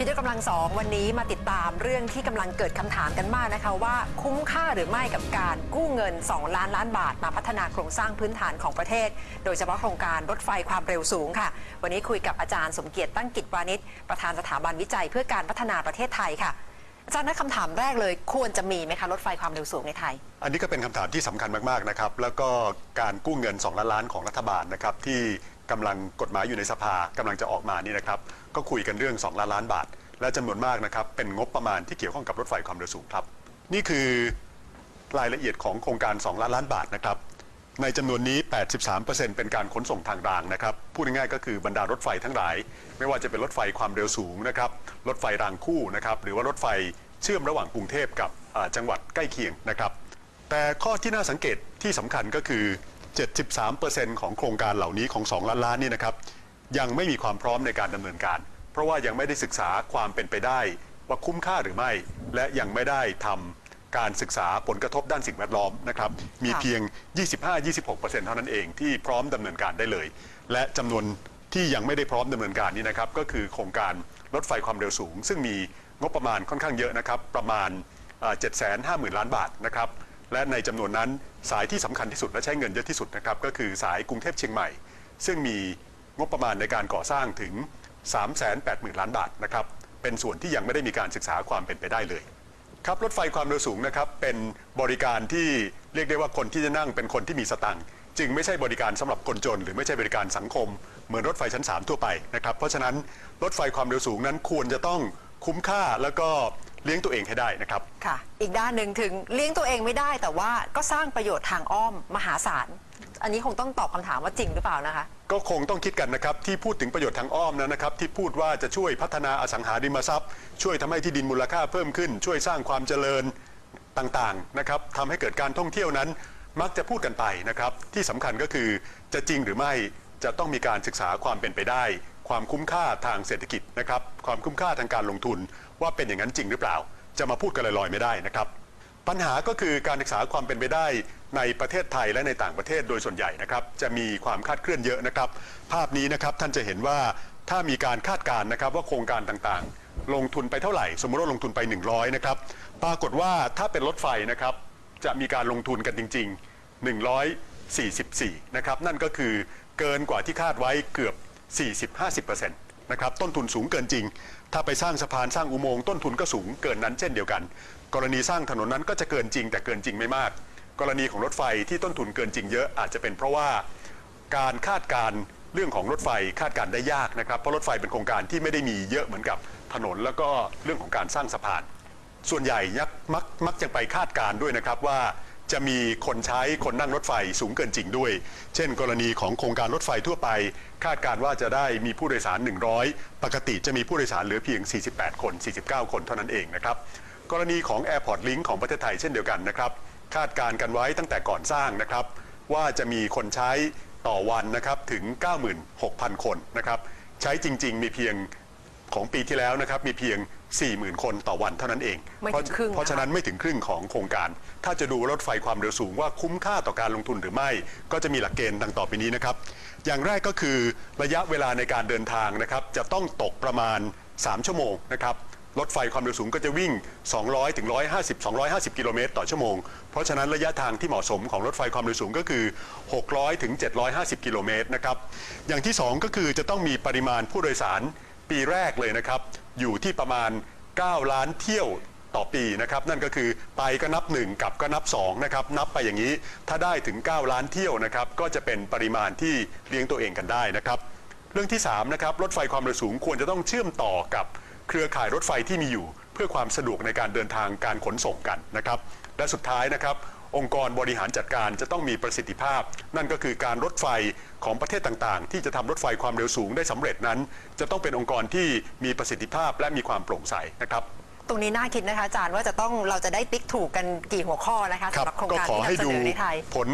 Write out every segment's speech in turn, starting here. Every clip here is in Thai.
คิดด้วยกำลังสองวันนี้มาติดตามเรื่องที่กำลังเกิดคำถามกันมากนะคะว่าคุ้มค่าหรือไม่กับการกู้เงิน 2 ล้านล้านบาท มาพัฒนาโครงสร้างพื้นฐานของประเทศ โดยเฉพาะโครงการรถไฟความเร็วสูงค่ะ วันนี้คุยกับอาจารย์สมเกียรติตั้งกิจวานิชประธานสถาบันวิจัยเพื่อการพัฒนาประเทศไทยค่ะอาจารย์นัคำถามแรกเลย ควรจะมีไหมคะรถไฟความเร็วสูงในไทย อันนี้ก็เป็นคำถามที่สำคัญมากๆนะครับแล้วก็การกู้เงิน 2 ล้านล้านของรัฐบาลนะครับที่ กำลังกฎหมายอยู่ในสภากำลังจะออกมานี่นะครับ ก็คุยกันเรื่อง 2 ล้านล้านบาท และจำนวนมากนะครับ เป็นงบประมาณที่เกี่ยวข้องกับรถไฟความเร็วสูงครับ นี่คือรายละเอียดของโครงการ 2 ล้านล้านบาทนะครับ ในจำนวนนี้ 83%เป็นการขนส่งทางรางนะครับ พูดง่ายๆก็คือบรรดารถไฟทั้งหลาย ไม่ว่าจะเป็นรถไฟความเร็วสูงนะครับ รถไฟรางคู่นะครับ หรือว่ารถไฟเชื่อมระหว่างกรุงเทพกับจังหวัดใกล้เคียงนะครับ แต่ข้อที่น่าสังเกตที่สำคัญก็คือ 73%ของโครงการเหล่านี้ของ 2 ล้านล้านนี่นะครับยังไม่มีความพร้อมในการดำเนินการ เพราะว่ายังไม่ได้ศึกษาความเป็นไปได้ ว่าคุ้มค่าหรือไม่ และยังไม่ได้ทำการศึกษาผลกระทบด้านสิ่งแวดล้อมนะครับมีเพียง 25-26%เท่านั้นเองที่พร้อมดำเนินการได้เลย และจำนวนที่ยังไม่ได้พร้อมดำเนินการนี้นะครับก็คือโครงการรถไฟความเร็วสูง ซึ่งมีงบประมาณค่อนข้างเยอะนะครับประมาณ7 5 0 0 0 0 ล้านบาทนะครับและในจำนวนนั้น สายที่สำคัญที่สุดและใช้เงินเยอะที่สุดนะครับก็คือสายกรุงเทพเชียงใหม่ ซึ่งมีงบประมาณในการก่อสร้างถึง 380,000 ล้านบาทนะครับเป็นส่วนที่ยังไม่ได้มีการศึกษาความเป็นไปได้เลยครับรถไฟความเร็วสูงนะครับเป็นบริการที่เรียกได้ว่าคนที่จะนั่งเป็นคนที่มีสตังค์จึงไม่ใช่บริการสำหรับคนจน หรือไม่ใช่บริการสังคม เหมือนรถไฟชั้น 3 ทั่วไปนะครับเพราะฉะนั้นรถไฟความเร็วสูงนั้นควรจะต้องคุ้มค่าแล้วก็ เลี้ยงตัวเองให้ได้นะครับ ค่ะ อีกด้านหนึ่งถึงเลี้ยงตัวเองไม่ได้แต่ว่าก็สร้างประโยชน์ทางอ้อมมหาศาล อันนี้คงต้องตอบคำถามว่าจริงหรือเปล่านะคะ ก็คงต้องคิดกันนะครับ ที่พูดถึงประโยชน์ทางอ้อมนั้นนะครับ ที่พูดว่าจะช่วยพัฒนาอสังหาริมทรัพย์ ช่วยทำให้ที่ดินมูลค่าเพิ่มขึ้น ช่วยสร้างความเจริญต่างๆนะครับทำให้เกิดการท่องเที่ยวนั้น มักจะพูดกันไปนะครับ ที่สำคัญก็คือจะจริงหรือไม่จะต้องมีการศึกษาความเป็นไปได้ ความคุ้มค่าทางเศรษฐกิจนะครับความคุ้มค่าทางการลงทุน ว่าเป็นอย่างนั้นจริงหรือเปล่า จะมาพูดกันลอยๆไม่ได้นะครับ ปัญหาก็คือการศึกษาความเป็นไปได้ในประเทศไทยและในต่างประเทศโดยส่วนใหญ่นะครับ จะมีความคาดเคลื่อนเยอะนะครับ ภาพนี้นะครับท่านจะเห็นว่าถ้ามีการคาดการณ์นะครับว่าโครงการต่างๆ ลงทุนไปเท่าไหร่ สมมติว่าลงทุนไป 100นะครับปรากฏว่าถ้าเป็นรถไฟนะครับจะมีการลงทุนกันจริง ๆ 144 นะครับ นั่นก็คือเกินกว่าที่คาดไว้เกือบ 40-50%นะครับต้นทุนสูงเกินจริง ถ้าไปสร้างสะพานสร้างอุโมงค์ต้นทุนก็สูงเกินนั้นเช่นเดียวกัน กรณีสร้างถนนนั้นก็จะเกินจริง แต่เกินจริงไม่มาก กรณีของรถไฟที่ต้นทุนเกินจริงเยอะอาจจะเป็นเพราะว่าการคาดการเรื่องของรถไฟคาดการได้ยากนะครับเพราะรถไฟเป็นโครงการที่ไม่ได้มีเยอะเหมือนกับถนนแล้วก็เรื่องของการสร้างสะพาน ส่วนใหญ่ยักมักมักจะไปคาดการด้วยนะครับว่า จะมีคนใช้คนนั่งรถไฟสูงเกินจริงด้วย เช่น กรณีของโครงการรถไฟทั่วไป คาดการว่าจะได้มีผู้โดยสาร 100 ปกติจะมีผู้โดยสารเหลือเพียง 48 คน 49 คนเท่านั้นเองนะครับ กรณีของ Airport Link ของประเทศไทยเช่นเดียวกันนะครับ คาดการกันไว้ตั้งแต่ก่อนสร้างนะครับ ว่าจะมีคนใช้ต่อวันนะครับถึง 96,000 คนนะครับ ใช้จริง ๆ มีเพียง ของปีที่แล้วนะครับมีเพียง 40,000 คนต่อวันเท่านั้นเอง ไม่ถึงเพราะครึ่งเพราะฉะนั้นไม่ถึงครึ่งของโครงการ ถ้าจะดูรถไฟความเร็วสูงว่าคุ้มค่าต่อการลงทุนหรือไม่ ก็จะมีหลักเกณฑ์ดังต่อไปนี้นะครับ อย่างแรกก็คือระยะเวลาในการเดินทางนะครับจะต้องตกประมาณ 3 ชั่วโมงนะครับรถไฟความเร็วสูงก็จะวิ่ง 200 ถึง 150 250 กิโลเมตรต่อชั่วโมง เพราะฉะนั้นระยะทางที่เหมาะสมของรถไฟความเร็วสูงก็คือ 600 ถึง 750 กิโลเมตรนะครับ อย่างที่ 2 ก็คือจะต้องมีปริมาณผู้โดยสาร ปีแรกเลยนะครับ อยู่ที่ประมาณ 9 ล้านเที่ยวต่อปีนะครับ นั่นก็คือไปก็นับ 1 กับก็นับ2นะครับนับไปอย่างนี้ถ้าได้ถึง 9 ล้านเที่ยวนะครับ ก็จะเป็นปริมาณที่เลี้ยงตัวเองกันได้นะครับ เรื่องที่3นะครับรถไฟความเร็วสูงควรจะต้องเชื่อมต่อกับเครือข่ายรถไฟที่มีอยู่ เพื่อความสะดวกในการเดินทางการขนส่งกันนะครับ และสุดท้ายนะครับ องค์กรบริหารจัดการจะต้องมีประสิทธิภาพ นั่นก็คือการรถไฟของประเทศต่างๆ ที่จะทำรถไฟความเร็วสูงได้สำเร็จนั้น จะต้องเป็นองค์กรที่มีประสิทธิภาพและมีความโปร่งใสนะครับตรงนี้น่าคิดนะคะอาจารย์ว่าจะต้องเราจะได้ติ๊กถูกกันกี่หัวข้อนะคะครัสำหรับโครงก็การขอที่ให้นำเสดูนอในไทยผล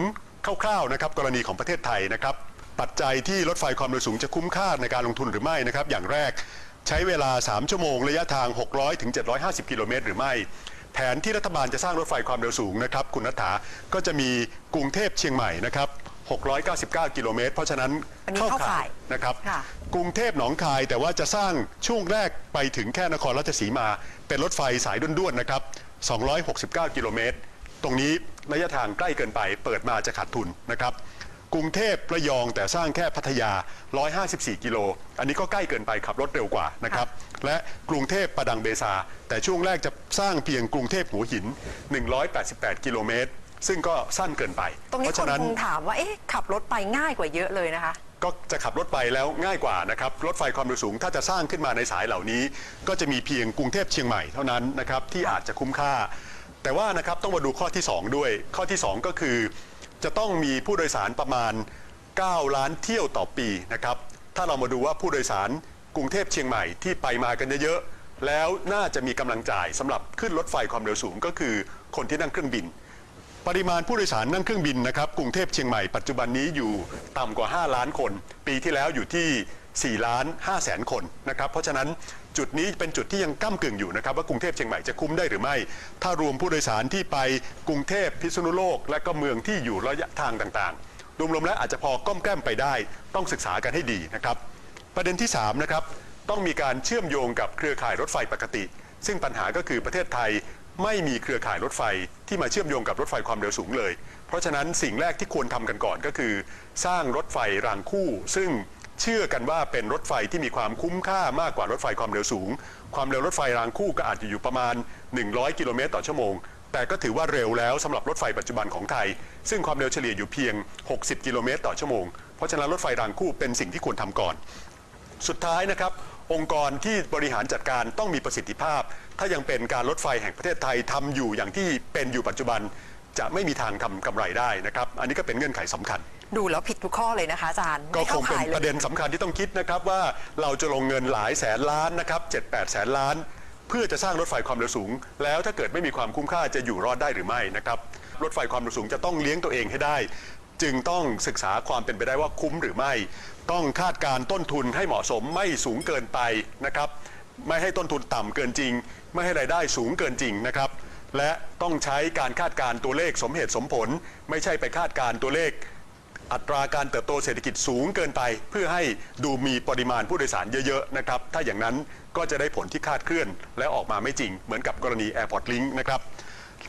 คร่าวๆนะครับกรณีของประเทศไทยนะครับปัจจัยที่รถไฟความเร็วสูงจะคุ้มค่าในการลงทุนหรือไม่นะครับอย่างแรกใช้เวลา 3 ชั่วโมง ระยะทาง 600ถึง750 กิโลเมตรหรือไม่ แผนที่รัฐบาลจะสร้างรถไฟความเร็วสูงนะครับคุณนัฐาก็จะมีกรุงเทพเชียงใหม่นะครับ699 กิโลเมตร เพราะฉะนั้นอันนี้เข้าข่ายนะครับค่ะกรุงเทพหนองคายแต่ว่าจะสร้างช่วงแรกไปถึงแค่นครราชสีมา เป็นรถไฟสายด้วนๆนะครับ 269 กิโลเมตร ตรงนี้ระยะทางใกล้เกินไปเปิดมาจะขาดทุนนะครับ กรุงเทพระยองแต่สร้างแค่พัทยา 154 กิโล อันนี้ก็ใกล้เกินไปขับรถเร็วกว่านะครับ และกรุงเทพประดังเบซา แต่ช่วงแรกจะสร้างเพียงกรุงเทพหัวหิน 188 กิโลเมตร ซึ่งก็สั้นเกินไป ตรงนี้เพราะคฉะนนั้นคงถามว่าเอ๊ะขับรถไปง่ายกว่าเยอะเลยนะคะก็จะขับรถไปแล้วง่ายกว่านะครับ รถไฟความเร็วสูงถ้าจะสร้างขึ้นมาในสายเหล่านี้ ก็จะมีเพียงกรุงเทพเชียงใหม่เท่านั้นนะครับที่อาจจะคุ้มค่า แต่ว่านะครับต้องมาดูข้อที่ 2 ด้วย ข้อที่ 2 ก็คือ จะต้องมีผู้โดยสารประมาณ 9 ล้านเที่ยวต่อปีนะครับถ้าเรามาดูว่าผู้โดยสารกรุงเทพเชียงใหม่ที่ไปมากันเยอะๆแล้วน่าจะมีกำลังจ่ายสำหรับขึ้นรถไฟความเร็วสูงก็คือคนที่นั่งเครื่องบิน ปริมาณผู้โดยสารนั่งเครื่องบินนะครับกรุงเทพเชียงใหม่ปัจจุบันนี้อยู่ต่ำกว่า 5 ล้านคน ปีที่แล้วอยู่ที่ 4 ล้าน5แสนคนนะครับเพราะฉะนั้น จุดนี้เป็นจุดที่ยังก้ากึ่งอยู่นะครับว่ากรุงเทพเชียงใหม่จะคุ้มได้หรือไม่ ถ้ารวมผู้โดยสารที่ไปกรุงเทพพิษณุโลก และก็เมืองที่อยู่ระยะทางต่างๆรวมๆแล้วอาจจะพอก้มแก้มไปได้ ต้องศึกษากันให้ดีนะครับประเด็นที่3นะครับต้องมีการเชื่อมโยงกับเครือข่ายรถไฟปกติ ซึ่งปัญหาก็คือประเทศไทยไม่มีเครือข่ายรถไฟที่มาเชื่อมโยงกับรถไฟความเร็วสูงเลย เพราะฉะนั้นสิ่งแรกที่ควรทำกันก่อนก็คือ สร้างรถไฟรางคู่ ซึ่ง เชื่อกันว่าเป็นรถไฟที่มีความคุ้มค่ามากกว่ารถไฟความเร็วสูง ความเร็วรถไฟรางคู่ก็อาจจะอยู่ประมาณ 100 กิโลเมตรต่อชั่วโมง แต่ก็ถือว่าเร็วแล้วสำหรับรถไฟปัจจุบันของไทย ซึ่งความเร็วเฉลี่ยอยู่เพียง 60 กิโลเมตรต่อชั่วโมง เพราะฉะนั้นรถไฟรางคู่เป็นสิ่งที่ควรทำก่อน สุดท้ายนะครับองค์กรที่บริหารจัดการต้องมีประสิทธิภาพ ถ้ายังเป็นการรถไฟแห่งประเทศไทยทำอยู่อย่างที่เป็นอยู่ปัจจุบัน จะไม่มีทางทำกำไรได้นะครับ อันนี้ก็เป็นเงื่อนไขสำคัญ ดูแล้วผิดทุกข้อเลยนะคะอาจารย์ก็ไม่คเข้างเป็นข่ายเลประยเด็นสำคัญที่ต้องคิดนะครับว่าเราจะลงเงินหลายแสนล้านนะครับ7 8แสนล้าน เพื่อจะสร้างรถไฟความเร็วสูง แล้วถ้าเกิดไม่มีความคุ้มค่าจะอยู่รอดได้หรือไม่นะครับรถไฟความเร็วสูงจะต้องเลี้ยงตัวเองให้ได้ จึงต้องศึกษาความเป็นไปได้ว่าคุ้มหรือไม่ ต้องคาดการณ์ต้นทุนให้เหมาะสมไม่สูงเกินไปนะครับไม่ให้ต้นทุนต่ำเกินจริง ไม่ให้รายได้สูงเกินจริงนะครับ และต้องใช้การคาดการณ์ตัวเลขสมเหตุสมผล ไม่ใช่ไปคาดการณ์ตัวเลข อัตราการเติบโตเศรษฐกิจสูงเกินไป เพื่อให้ดูมีปริมาณผู้โดยสารเยอะๆนะครับถ้าอย่างนั้นก็จะได้ผลที่คาดเคลื่อน และออกมาไม่จริง เหมือนกับกรณี Airport Link นะครับ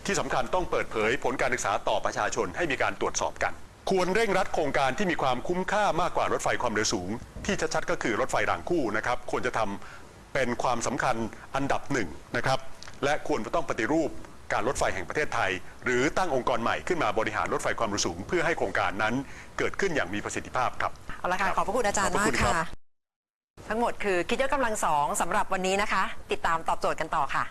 ที่สำคัญต้องเปิดเผยผลการศึกษาต่อประชาชนให้มีการตรวจสอบกัน ควรเร่งรัดโครงการที่มีความคุ้มค่ามากกว่ารถไฟความเร็วสูง ที่ชัดๆก็คือรถไฟรางคู่นะครับควรจะทำเป็นความสำคัญอันดับหนึ่งนะครับและควรต้องปฏิรูป การรถไฟแห่งประเทศไทย หรือตั้งองค์กรใหม่ขึ้นมาบริหารรถไฟความเร็วสูง เพื่อให้โครงการนั้นเกิดขึ้นอย่างมีประสิทธิภาพครับเอาละค่ะขอบพระคุณอาจารย์ขอบพระมาคุกณครับค่ะ ทั้งหมดคือคิดยกกำลังสองสำหรับวันนี้นะคะ ติดตามตอบโจทย์กันต่อค่ะ